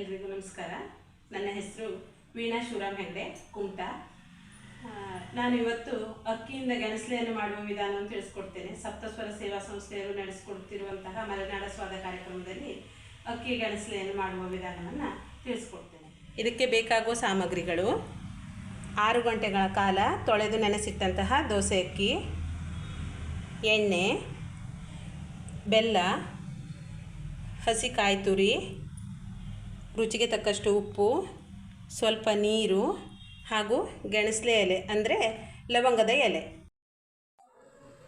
ಎಲ್ರಿಗೂ ನಮಸ್ಕಾರ. ನನ್ನ ಹೆಸರು ವೀಣಾ ಶಿವರಾಮ್ ಹೆಗ್ಡೆ, ಕುಮಟಾ. ನಾನು ಇವತ್ತು ಅಕ್ಕಿಯಿಂದ ಗೆಣಸಲೆಯನ್ನು ಮಾಡುವ ವಿಧಾನವನ್ನು ತಿಳಿಸ್ಕೊಡ್ತೇನೆ. ಸಪ್ತಸ್ವರ ಸೇವಾ ಸಂಸ್ಥೆಯವರು ನಡೆಸಿಕೊಡ್ತಿರುವಂತಹ ಮಲೆನಾಡ ಸ್ವಾದ ಕಾರ್ಯಕ್ರಮದಲ್ಲಿ ಅಕ್ಕಿ ಗೆಣಸಲೆಯನ್ನು ಮಾಡುವ ವಿಧಾನವನ್ನು ತಿಳಿಸ್ಕೊಡ್ತೇನೆ. ಇದಕ್ಕೆ ಬೇಕಾಗುವ ಸಾಮಗ್ರಿಗಳು, ಆರು ಗಂಟೆಗಳ ಕಾಲ ತೊಳೆದು ನೆನೆಸಿಟ್ಟಂತಹ ದೋಸೆ ಅಕ್ಕಿ, ಎಣ್ಣೆ, ಬೆಲ್ಲ, ಹಸಿ ಕಾಯಿ ತುರಿ ರುಚಿಗೆ ತಕ್ಕಷ್ಟು ಉಪ್ಪು, ಸ್ವಲ್ಪ ನೀರು ಹಾಗೂ ಗೆಣಸಲೆ ಎಲೆ, ಅಂದರೆ ಲವಂಗದ ಎಲೆ.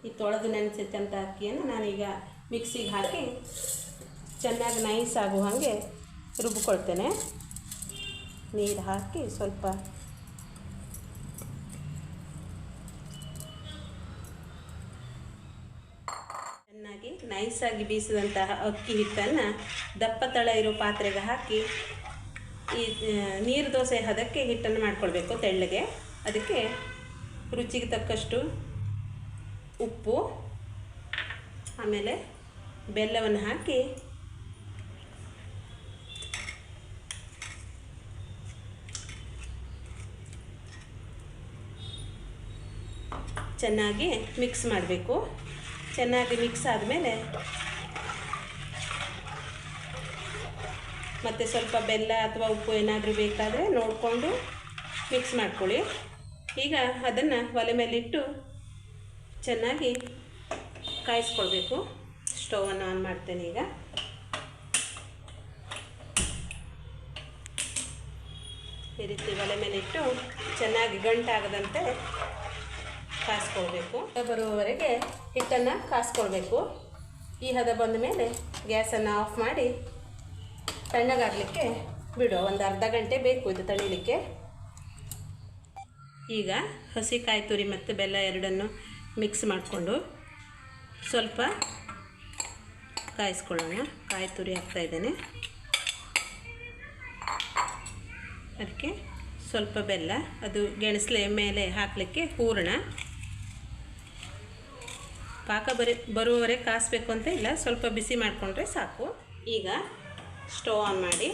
ಈ ತೊಳೆದು ನೆನೆಸಿಟ್ಟಂಥ ಅಕ್ಕಿಯನ್ನು ನಾನೀಗ ಮಿಕ್ಸಿಗೆ ಹಾಕಿ ಚೆನ್ನಾಗಿ ನೈಸ್ ಆಗುವ ಹಾಗೆ ರುಬ್ಬಿಕೊಳ್ತೇನೆ ನೀರು ಹಾಕಿ ಸ್ವಲ್ಪ ಚೆನ್ನಾಗಿ ನೈಸಾಗಿ ಬೀಸಿದಂತಹ ಅಕ್ಕಿ ಹಿಟ್ಟನ್ನು ದಪ್ಪ ತಳ ಇರೋ ಪಾತ್ರೆಗೆ ಹಾಕಿ ಈ ನೀರು ದೋಸೆ ಹದಕ್ಕೆ ಹಿಟ್ಟನ್ನು ಮಾಡ್ಕೊಳ್ಬೇಕು ತೆಳ್ಳಗೆ. ಅದಕ್ಕೆ ರುಚಿಗೆ ತಕ್ಕಷ್ಟು ಉಪ್ಪು, ಆಮೇಲೆ ಬೆಲ್ಲವನ್ನು ಹಾಕಿ ಚೆನ್ನಾಗಿ ಮಿಕ್ಸ್ ಮಾಡಬೇಕು. ಚೆನ್ನಾಗಿ ಮಿಕ್ಸ್ ಆದಮೇಲೆ ಮತ್ತು ಸ್ವಲ್ಪ ಬೆಲ್ಲ ಅಥವಾ ಉಪ್ಪು ಏನಾದರೂ ಬೇಕಾದರೆ ನೋಡಿಕೊಂಡು ಮಿಕ್ಸ್ ಮಾಡ್ಕೊಳ್ಳಿ. ಈಗ ಅದನ್ನು ಒಲೆ ಮೇಲಿಟ್ಟು ಚೆನ್ನಾಗಿ ಕಾಯಿಸ್ಕೊಳ್ಬೇಕು. ಸ್ಟೋವನ್ನು ಆನ್ ಮಾಡ್ತೇನೆ ಈಗ. ಈ ರೀತಿ ಒಲೆ ಮೇಲಿಟ್ಟು ಚೆನ್ನಾಗಿ ಗಂಟಾಗದಂತೆ ಕಾಯಿಸ್ಕೊಳ್ಬೇಕು ಬರುವವರೆಗೆ ಹಿಟ್ಟನ್ನು ಕಾಸ್ಕೊಳ್ಬೇಕು. ಈ ಹದ ಬಂದ ಮೇಲೆ ಗ್ಯಾಸನ್ನು ಆಫ್ ಮಾಡಿ ತಣ್ಣಗಾಗಲಿಕ್ಕೆ ಬಿಡು, ಒಂದು ಅರ್ಧ ಗಂಟೆ ಬೇಕು ಇದು ತಣಿಲಿಕ್ಕೆ ಈಗ ಹಸಿ ಕಾಯಿ ತುರಿ ಮತ್ತು ಬೆಲ್ಲ ಎರಡನ್ನು ಮಿಕ್ಸ್ ಮಾಡಿಕೊಂಡು ಸ್ವಲ್ಪ ಕಾಯಿಸ್ಕೊಳ್ಳೋಣ. ಕಾಯಿ ತುರಿ ಹಾಕ್ತಾಯಿದ್ದೇನೆ ಅದಕ್ಕೆ ಸ್ವಲ್ಪ ಬೆಲ್ಲ, ಅದು ಗೆಣಸಲೆ ಮೇಲೆ ಹಾಕಲಿಕ್ಕೆ ಹೂರಣ. ಪಾಕ ಬರಿ ಬರುವವರೆಗೆ ಕಾಸಬೇಕು ಅಂತ ಇಲ್ಲ, ಸ್ವಲ್ಪ ಬಿಸಿ ಮಾಡಿಕೊಂಡ್ರೆ ಸಾಕು. ಈಗ ಸ್ಟೋವ್ ಆನ್ ಮಾಡಿ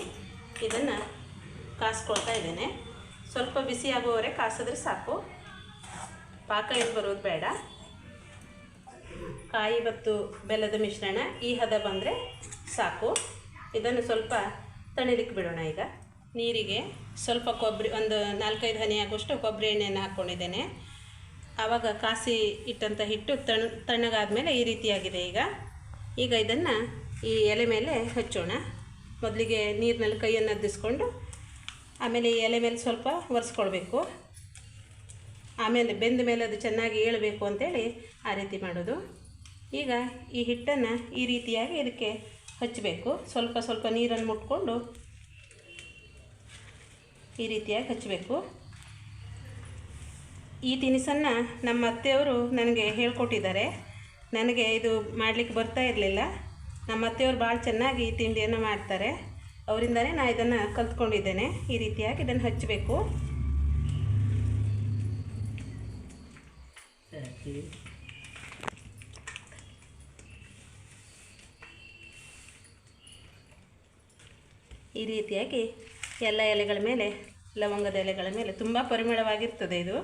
ಇದನ್ನು ಕಾಸ್ಕೊಳ್ತಾ ಇದ್ದೇನೆ. ಸ್ವಲ್ಪ ಬಿಸಿ ಆಗುವವರೆ ಕಾಸಿದ್ರೆ ಸಾಕು. ಪಾಕ ಏನು ಬರೋದು ಬೇಡ. ಕಾಯಿ ಮತ್ತು ಬೆಲ್ಲದ ಮಿಶ್ರಣ ಈ ಹದ ಬಂದರೆ ಸಾಕು. ಇದನ್ನು ಸ್ವಲ್ಪ ತಣಿಲಿಕ್ಕೆ ಬಿಡೋಣ ಈಗ. ನೀರಿಗೆ ಸ್ವಲ್ಪ ಕೊಬ್ಬರಿ, ಒಂದು ನಾಲ್ಕೈದು ಹನಿ ಆಗುವಷ್ಟು ಕೊಬ್ಬರಿ ಎಣ್ಣೆಯನ್ನು ಹಾಕ್ಕೊಂಡಿದ್ದೇನೆ ಆವಾಗ ಕಾಸಿ ಇಟ್ಟಂಥ ಹಿಟ್ಟು ತಣ ತಣ್ಣಗಾದ ಮೇಲೆ ಈ ರೀತಿಯಾಗಿದೆ ಈಗ. ಈಗ ಇದನ್ನು ಈ ಎಲೆ ಮೇಲೆ ಹಚ್ಚೋಣ. ಮೊದಲಿಗೆ ನೀರಿನಲ್ಲಿ ಕೈಯನ್ನು ಅದ್ದಿಸ್ಕೊಂಡು ಆಮೇಲೆ ಈ ಎಲೆ ಮೇಲೆ ಸ್ವಲ್ಪ ಒರೆಸ್ಕೊಳ್ಬೇಕು. ಆಮೇಲೆ ಬೆಂದ ಮೇಲೆ ಅದು ಚೆನ್ನಾಗಿ ಏಳಬೇಕು ಅಂತೇಳಿ ಆ ರೀತಿ ಮಾಡೋದು. ಈಗ ಈ ಹಿಟ್ಟನ್ನು ಈ ರೀತಿಯಾಗಿ ಇದಕ್ಕೆ ಹಚ್ಚಬೇಕು ಸ್ವಲ್ಪ ಸ್ವಲ್ಪ ನೀರನ್ನು ಮುಟ್ಕೊಂಡು ಈ ರೀತಿಯಾಗಿ ಹಚ್ಚಬೇಕು ಈ ತಿನಿಸನ್ನು ನಮ್ಮ ಅತ್ತೆಯವರು ನನಗೆ ಹೇಳ್ಕೊಟ್ಟಿದ್ದಾರೆ. ನನಗೆ ಇದು ಮಾಡಲಿಕ್ಕೆ ಬರ್ತಾ ಇರಲಿಲ್ಲ. ನಮ್ಮ ಅತ್ತೆಯವರು ಭಾಳ ಚೆನ್ನಾಗಿ ಈ ತಿಂಡಿಯನ್ನು ಮಾಡ್ತಾರೆ. ಅವರಿಂದನೇ ನಾನು ಇದನ್ನು ಕಲ್ತ್ಕೊಂಡಿದ್ದೇನೆ. ಈ ರೀತಿಯಾಗಿ ಇದನ್ನು ಹಚ್ಚಬೇಕು ಈ ರೀತಿಯಾಗಿ ಎಲ್ಲ ಎಲೆಗಳ ಮೇಲೆ, ಲವಂಗದ ಎಲೆಗಳ ಮೇಲೆ ತುಂಬ ಪರಿಮಳವಾಗಿರ್ತದೆ ಇದು.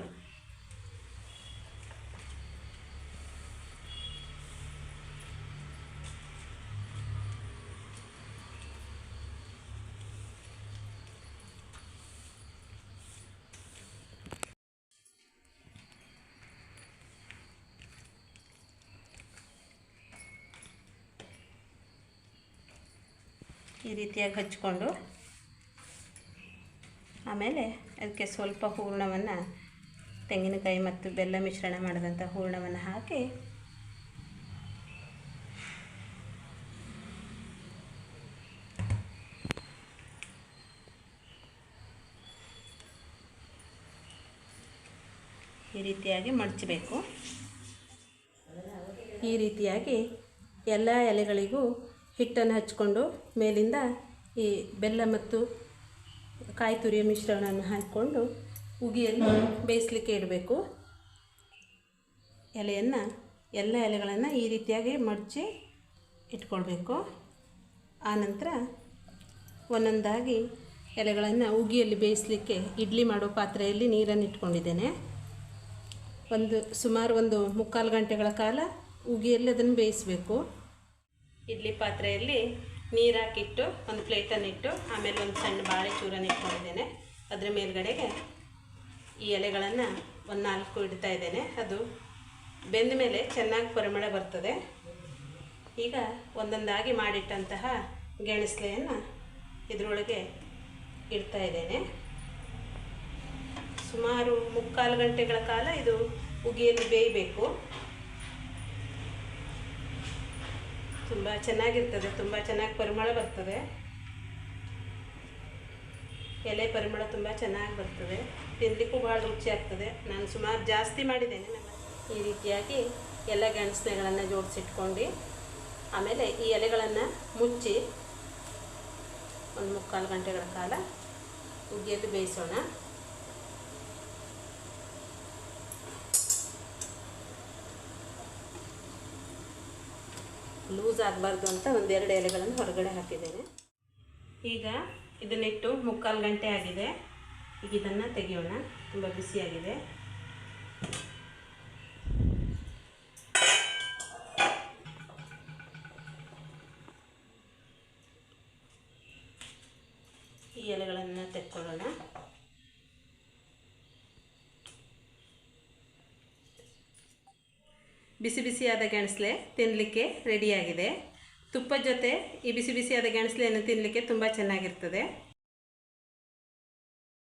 ಈ ರೀತಿಯಾಗಿ ಹಚ್ಕೊಂಡು ಆಮೇಲೆ ಅದಕ್ಕೆ ಸ್ವಲ್ಪ ಹೂರಣವನ್ನು ತೆಂಗಿನಕಾಯಿ ಮತ್ತು ಬೆಲ್ಲ ಮಿಶ್ರಣ ಮಾಡಿದಂಥ ಹೂರಣವನ್ನು ಹಾಕಿ ಈ ರೀತಿಯಾಗಿ ಮಡಚಬೇಕು. ಈ ರೀತಿಯಾಗಿ ಎಲ್ಲ ಎಲೆಗಳಿಗೂ ಹಿಟ್ಟನ್ನು ಹಚ್ಕೊಂಡು ಮೇಲಿಂದ ಈ ಬೆಲ್ಲ ಮತ್ತು ಕಾಯಿ ತುರಿಯ ಮಿಶ್ರಣವನ್ನು ಹಾಕಿಕೊಂಡು ಉಗಿಯನ್ನು ಬೇಯಿಸ್ಲಿಕ್ಕೆ ಇಡಬೇಕು. ಎಲೆಯನ್ನು, ಎಲ್ಲ ಎಲೆಗಳನ್ನು ಈ ರೀತಿಯಾಗಿ ಮಡಚಿ ಇಟ್ಕೊಳ್ಬೇಕು. ಆನಂತರ ಒಂದೊಂದಾಗಿ ಎಲೆಗಳನ್ನು ಉಗಿಯಲ್ಲಿ ಬೇಯಿಸಲಿಕ್ಕೆ ಇಡ್ಲಿ ಮಾಡೋ ಪಾತ್ರೆಯಲ್ಲಿ ನೀರನ್ನು ಇಟ್ಕೊಂಡಿದ್ದೇನೆ. ಒಂದು ಸುಮಾರು ಒಂದು ಮುಕ್ಕಾಲು ಗಂಟೆಗಳ ಕಾಲ ಉಗಿಯಲ್ಲಿ ಅದನ್ನು ಬೇಯಿಸಬೇಕು. ಇಡ್ಲಿ ಪಾತ್ರೆಯಲ್ಲಿ ನೀರು ಹಾಕಿಟ್ಟು ಒಂದು ಪ್ಲೇಟನ್ನು ಇಟ್ಟು ಆಮೇಲೆ ಒಂದು ಸಣ್ಣ ಬಾಳೆ ಚೂರನ್ನು ಇಟ್ಕೊಂಡಿದ್ದೇನೆ. ಅದರ ಮೇಲ್ಗಡೆಗೆ ಈ ಎಲೆಗಳನ್ನು ಒಂದು ನಾಲ್ಕು ಇಡ್ತಾ ಇದ್ದೇನೆ. ಅದು ಬೆಂದ ಮೇಲೆ ಚೆನ್ನಾಗಿ ಪರಿಮಳ ಬರ್ತದೆ. ಈಗ ಒಂದೊಂದಾಗಿ ಮಾಡಿಟ್ಟಂತಹ ಗೆಣಸಲೆಯನ್ನು ಇದರೊಳಗೆ ಇಡ್ತಾ ಇದ್ದೇನೆ. ಸುಮಾರು ಮುಕ್ಕಾಲು ಗಂಟೆಗಳ ಕಾಲ ಇದು ಉಗಿಯಲ್ಲಿ ಬೇಯಬೇಕು. ತುಂಬ ಚೆನ್ನಾಗಿರ್ತದೆ, ತುಂಬ ಚೆನ್ನಾಗಿ ಪರಿಮಳ ಬರ್ತದೆ. ಎಲೆ ಪರಿಮಳ ತುಂಬ ಚೆನ್ನಾಗಿ ಬರ್ತದೆ. ತಿನ್ನಲಿಕ್ಕೂ ಭಾಳ ರುಚಿ ಆಗ್ತದೆ. ನಾನು ಸುಮಾರು ಜಾಸ್ತಿ ಮಾಡಿದ್ದೇನೆ. ಈ ರೀತಿಯಾಗಿ ಎಲ್ಲ ಗೆಣಸನೆಗಳನ್ನು ಜೋಡಿಸಿಟ್ಕೊಂಡು, ಆಮೇಲೆ ಈ ಎಲೆಗಳನ್ನು ಮುಚ್ಚಿ ಒಂದು ಮುಕ್ಕಾಲು ಗಂಟೆಗಳ ಕಾಲ ಉಗಿಯಲ್ಲಿ ಬೇಯಿಸೋಣ. ಲೂಸ್ ಆಗಬಾರ್ದು ಅಂತ ಒಂದೆರಡು ಎಲೆಗಳನ್ನು ಹೊರಗಡೆ ಹಾಕಿದ್ದೇನೆ. ಈಗ ಇದನ್ನಿಟ್ಟು ಮುಕ್ಕಾಲು ಗಂಟೆ ಆಗಿದೆ. ಈಗ ಇದನ್ನು ತೆಗೆಯೋಣ. ತುಂಬ ಬಿಸಿಯಾಗಿದೆ ಈ ಎಲೆಗಳನ್ನು ತೆಕ್ಕೊಳ್ಳೋಣ. ಬಿಸಿ ಬಿಸಿಯಾದ ಗೆಣಸಲೆ ತಿನ್ನಲಿಕ್ಕೆ ರೆಡಿಯಾಗಿದೆ ತುಪ್ಪದ ಜೊತೆ ಈ ಬಿಸಿ ಬಿಸಿಯಾದ ಗೆಣಸಲೆಯನ್ನು ತಿನ್ನಲಿಕ್ಕೆ ತುಂಬ ಚೆನ್ನಾಗಿರ್ತದೆ.